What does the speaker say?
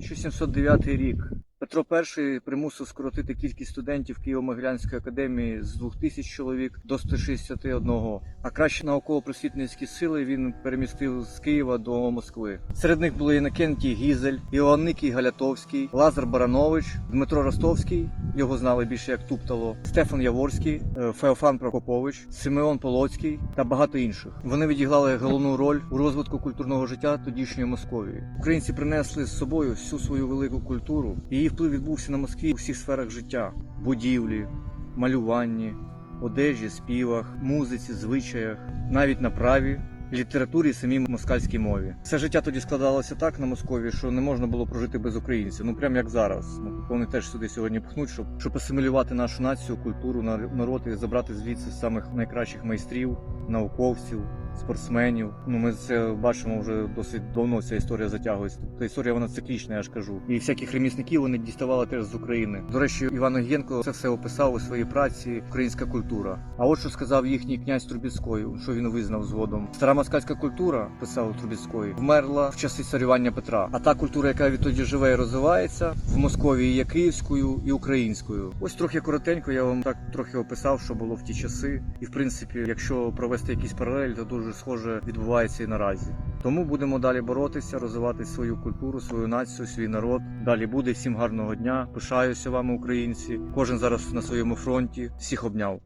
1709 рік. Петро І примусив скоротити кількість студентів Києво-Могилянської академії з 2000 чоловік до 161, а кращі науково-просвітницькі сили він перемістив з Києва до Москви. Серед них були Інокентій Гізель, Іоанникій Галятовський, Лазар Баранович, Дмитро Ростовський, його знали більше як Туптало, Стефан Яворський, е, Феофан Прокопович, Симеон Полоцький та багато інших. Вони відіграли головну роль у розвитку культурного життя тодішньої Московії. Українці принесли з собою всю свою велику культуру. Її вплив відбувся на Москві у всіх сферах життя: будівлі, малюванні, одежі, співах, музиці, звичаях, навіть на праві. Літературі і самій москальській мові все життя тоді складалося так на Москові, що не можна було прожити без українців. Ну прям як зараз. Ну вони теж сюди сьогодні пхнуть, щоб щоб асимілювати нашу націю, культуру, народ і забрати звідси самих найкращих майстрів, науковців, спортсменів. Ну ми це бачимо вже досить давно. Ця історія затягується. Та історія вона циклічна, я ж кажу. І всяких ремісників вони діставали теж з України. До речі, Іван Огієнко це все описав у своїй праці Українська культура. А от що сказав їхній князь Трубіцький, що він визнав згодом. Стара москальська культура, писав Трубіцький, вмерла в часи царювання Петра. А та культура, яка відтоді живе і розвивається в Московії, є київською і українською. Ось трохи коротенько. Я вам так трохи описав, що було в ті часи. І в принципі, якщо провести якісь паралелі, то дуже схоже відбувається і наразі. Тому будемо далі боротися, розвивати свою культуру, свою націю, свій народ. Далі буде всім гарного дня. Пишаюся вами, українці. Кожен зараз на своєму фронті. Всіх обняв.